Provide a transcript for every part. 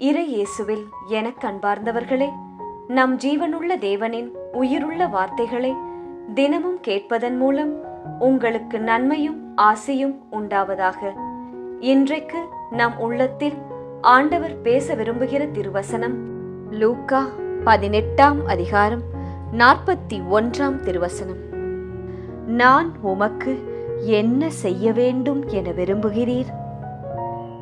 இறை இயேசுவில் எனக் கண்பார்ந்தவர்களே நம் ஜீவனுள்ள தேவனின் உயிருள்ள வார்த்தைகளை தினமும் கேட்பதன் மூலம் உங்களுக்கு நன்மையும் ஆசையும் உண்டாவதாக. இன்றைக்கு நம் உள்ளத்தில் ஆண்டவர் பேச விரும்புகிற திருவசனம் லூக்கா பதினெட்டாம் அதிகாரம் நாற்பத்தி ஒன்றாம் திருவசனம். நான் உமக்கு என்ன செய்ய வேண்டும் என விரும்புகிறீர்?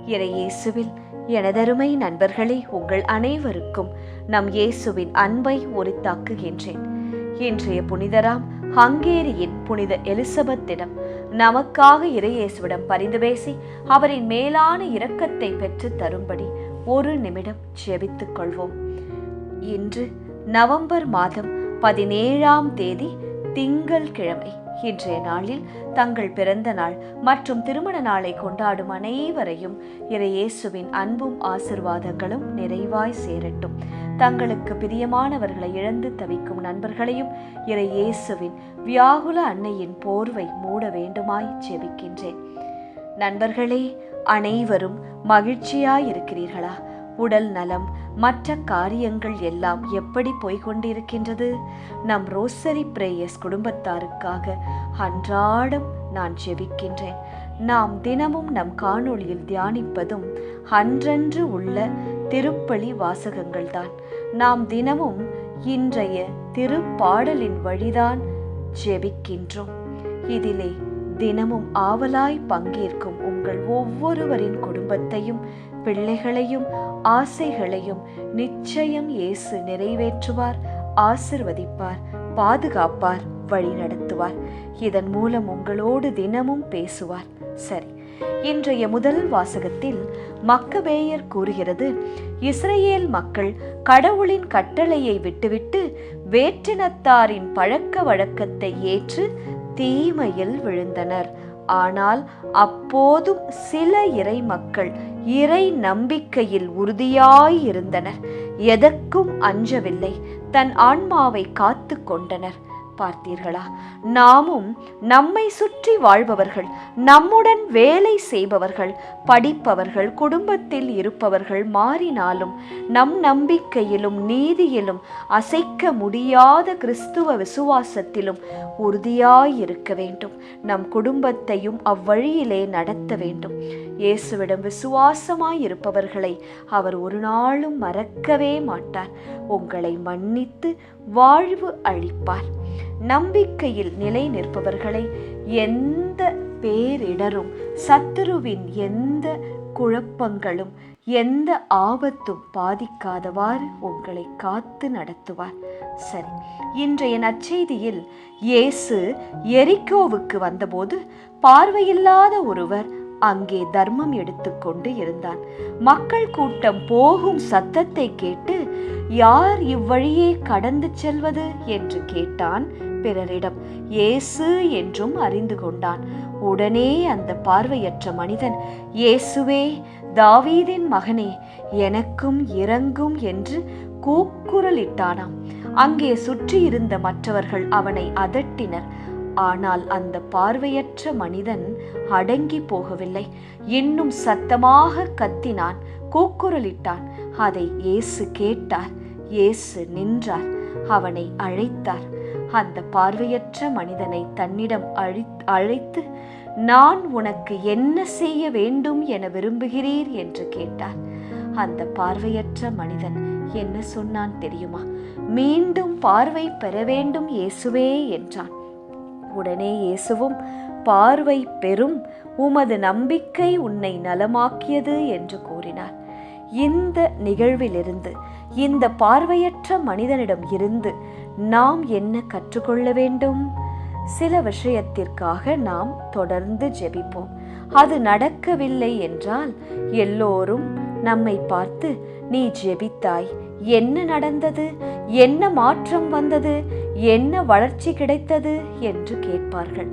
இறையேசுவில் எனதருமை நண்பர்களே உங்கள் அனைவருக்கும் நம் இயேசுவின் அன்பை உரித்தாக்குகின்றேன். இன்றைய புனிதராம் ஹங்கேரியின் புனித எலிசபெத்திடம் நமக்காக இறையேசுவிடம் பரிந்து பேசி அவரின் மேலான இரக்கத்தை பெற்று தரும்படி ஒரு நிமிடம் ஜெபித்துக் கொள்வோம். இன்று நவம்பர் மாதம் பதினேழாம் தேதி திங்கள் கிழமை. இன்றைய நாளில் தங்கள் பிறந்த நாள் மற்றும் திருமண நாளை கொண்டாடும் அனைவரையும் இறையேசுவின் அன்பும் ஆசிர்வாதங்களும் நிறைவாய் சேரட்டும். தங்களுக்கு பிரியமானவர்களை இழந்து தவிக்கும் நண்பர்களையும் இறையேசுவின் வியாகுல அன்னையின் போர்வை மூட வேண்டுமாய் ஜெபிக்கின்றேன். நண்பர்களே அனைவரும் மகிழ்ச்சியாய் இருக்கிறீர்களா உடல் நலம் மற்ற காரியங்கள் எல்லாம் எப்படி போய்கொண்டிருக்கின்றது? நம் ரோசரி பிரேயர்ஸ் குடும்பத்தாருக்காக அன்றாடம் நான் ஜெபிக்கின்றேன். நாம் தினமும் நம் காணொளியில் தியானிப்பதும் அன்றன்று உள்ள திருப்பலி வாசகங்கள்தான். நாம் தினமும் இன்றைய திருப்பாடலின் வழிதான் ஜெபிக்கின்றோம். இதிலே தினமும் ஆவலாய் பங்கேற்கும் உங்கள் ஒவ்வொருவரின் குடும்பத்தையும் பிள்ளைகளையும் ஆசைகளையும் நிச்சயம் இயேசு நிறைவேற்றுவார் ஆசிர்வதிப்பார் பாதுகாப்பார் வழிநடத்துவார் இதன் மூலம் உங்களோடு தினமும் பேசுவார். சரி இன்றைய முதல் வாசகத்தில் மக்கபேயர் கூறுகிறது இஸ்ரேல் மக்கள் கடவுளின் கட்டளையை விட்டுவிட்டு வேற்றினத்தாரின் பழக்க வழக்கத்தை ஏற்று தீமையில் விழுந்தனர். ஆனால் அப்போதும் சில இறை மக்கள் இறை நம்பிக்கையில் உறுதியாயிருந்தனர். எதற்கும் அஞ்சவில்லை. தன் ஆன்மாவை காத்து கொண்டனர். பார்த்தீர்களா நாமும் நம்மை சுற்றி வாழ்பவர்கள் நம்முடன் வேலை செய்பவர்கள் படிப்பவர்கள் குடும்பத்தில் இருப்பவர்கள் மாறினாலும் நம் நம்பிக்கையிலும் நீதியிலும் அசைக்க முடியாத கிறிஸ்துவ விசுவாசத்திலும் உறுதியாயிருக்க வேண்டும். நம் குடும்பத்தையும் அவ்வழியிலே நடத்த வேண்டும். இயேசுவிடம் விசுவாசமாய் இருப்பவர்களை அவர் ஒரு நாளும் மறக்கவே மாட்டார். உங்களை மன்னித்து வாழ்வு அளிப்பார். நம்பிக்கையில் நிலை நிற்பவர்களை எந்த பேரிடரும் சத்துருவின் எந்த குழப்பங்களும் எந்த ஆபத்தும் பாதிக்காதவாறு உங்களை காத்து நடத்துவார். சரி இன்றைய நற்செய்தியில் இயேசு எரிக்கோவுக்கு வந்தபோது பார்வையில்லாத ஒருவர் அங்கே தர்மம் எடுத்துக்கொண்டு இருந்தான். மக்கள் கூட்டம் போகும் சத்தத்தை கேட்டு யார் இவ்வழியே கடந்து செல்வது என்று கேட்டான் பிறரிடம். இயேசு என்றும் அறிந்து கொண்டான். உடனே அந்த பார்வையற்ற மனிதன் இயேசுவே தாவீதின் மகனே எனக்கும் இறங்கும் என்று கூக்குரலிட்டானாம். அங்கே சுற்றியிருந்த மற்றவர்கள் அவனை அதட்டினர். ஆனால் அந்த பார்வையற்ற மனிதன் அடங்கி போகவில்லை. இன்னும் சத்தமாக கத்தினான். கூக்குரலிட்டான். அதை இயேசு கேட்டார். இயேசு நின்றார். அவனை அழைத்தார். அந்த பார்வையற்ற மனிதனை தன்னிடம் அழைத்து நான் உனக்கு என்ன செய்ய வேண்டும் என விரும்புகிறீர்? என்று கேட்டார். அந்த பார்வையற்ற மனிதன் என்ன சொன்னான் தெரியுமா? மீண்டும் பார்வை பெற வேண்டும் இயேசுவே என்றான். உடனே இயேசுவும் பார்வை பெறும். உமது நம்பிக்கை உன்னை நலமாக்கியது என்று கூறினார். இந்த நிகழ்விலிருந்து இந்த பார்வையற்ற மனிதனிடம் இருந்து நாம் என்ன கற்றுக்கொள்ள வேண்டும்? சில விஷயத்திற்காக நாம் தொடர்ந்து ஜெபிப்போம். அது நடக்கவில்லை என்றால் எல்லோரும் நம்மை பார்த்து நீ ஜெபித்தாய். என்ன நடந்தது? என்ன மாற்றம் வந்தது? என்ன வளர்ச்சி கிடைத்தது? என்று கேட்பார்கள்.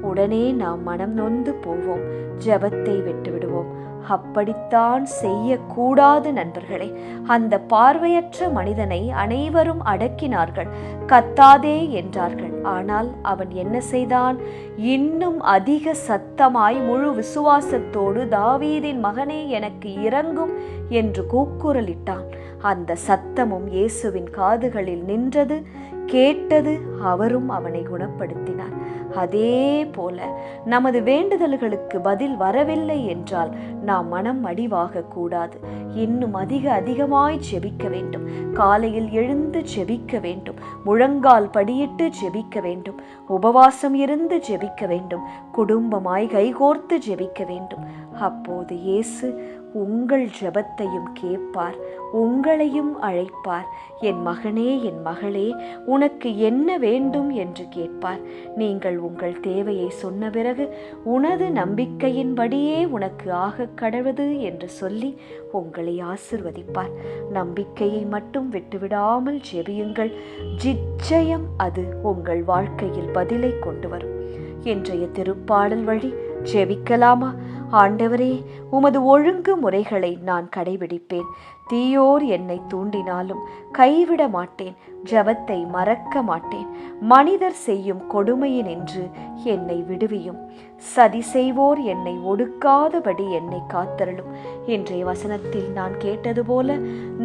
உடனே நாம் மனம் நொந்து போவோம். ஜெபத்தை விட்டுவிடுவோம். அப்படித்தான் செய்யக்கூடாது நண்பர்களே. அந்த பார்வையற்ற மனிதனை அனைவரும் அடக்கினார்கள். கத்தாதே என்றார்கள். ஆனால் அவன் என்ன செய்தான்? இன்னும் அதிக சத்தமாய் முழு விசுவாசத்தோடு தாவீதின் மகனே எனக்கு இறங்கும் என்று கூக்குரலிட்டான். அந்த சத்தமும் இயேசுவின் காதுகளில் நின்றது. கேட்டது அவரும் அவனை குணப்படுத்தினார். அதே போல நமது வேண்டுதல்களுக்கு பதில் வரவில்லை என்றால் நாம் மனம் அடிவாக கூடாது. இன்னும் அதிக அதிகமாய் செபிக்க வேண்டும். காலையில் எழுந்து செபிக்க வேண்டும். முழங்கால் படியிட்டு ஜெபிக்க வேண்டும். உபவாசம் இருந்து ஜெபிக்க வேண்டும். குடும்பமாய் கைகோர்த்து ஜெபிக்க வேண்டும். அப்போது இயேசு உங்கள் ஜெபத்தையும் கேட்பார் உங்களையும் அழைப்பார். என் மகனே என் மகளே உனக்கு என்ன வேண்டும் என்று கேட்பார். நீங்கள் உங்கள் தேவையை சொன்ன பிறகு உனது நம்பிக்கையின்படியே உனக்கு ஆகக் கடவுது என்று சொல்லி உங்களை ஆசிர்வதிப்பார். நம்பிக்கையை மட்டும் விட்டுவிடாமல் ஜெபியுங்கள். ஜிச்சயம் அது உங்கள் வாழ்க்கையில் பதிலை கொண்டு வரும். இன்றைய திருப்பாடல் வழி ஜெபிக்கலாமா? ஆண்டவரே உமது ஒழுங்கு முறைகளை நான் கடைபிடிப்பேன். தீயோர் என்னை தூண்டினாலும் கைவிட மாட்டேன் ஜபத்தை மறக்க மாட்டேன். மனிதர் செய்யும் கொடுமையினின்று என்னை விடுவியும். சதி செய்வோர் என்னை ஒடுக்காதபடி என்னை காத்தருளும். இன்றைய வசனத்தில் நான் கேட்டது போல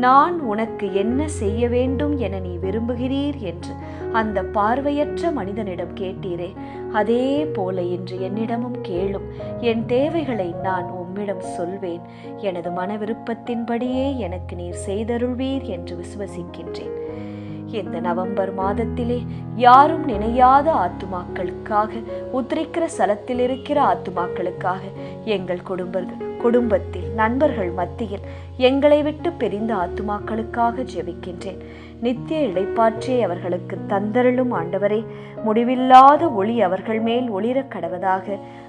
நான் உனக்கு என்ன செய்ய வேண்டும் என நீ விரும்புகிறீர் என்று அந்த பார்வையற்ற மனிதனிடம் கேட்டீரே. அதே போல இன்று என்னிடமும் கேளும். என் தேவைகளை நான் உம்மிடம் சொல்வேன் எனது மன விருப்பத்தின்படியே எனக்கு நீர் செய்தருள்வீர் என்று விசுவசிக்கின்றேன். இந்த நவம்பர் மாதத்திலே யாரும் நினையாத ஆத்துமாக்களுக்காக உத்திரிக்கிற சலத்தில் இருக்கிற ஆத்துமாக்களுக்காக எங்கள் குடும்பர்கள் குடும்பத்தில் நண்பர்கள் மத்தியில் எங்களை விட்டு பிரிந்த ஆத்துமாக்களுக்காக ஜெபிக்கின்றேன். நித்திய இடைப்பாற்றே அவர்களுக்கு தந்தருளும் ஆண்டவரே முடிவில்லாத ஒளி அவர்கள் மேல் ஒளிரக் கடவதாக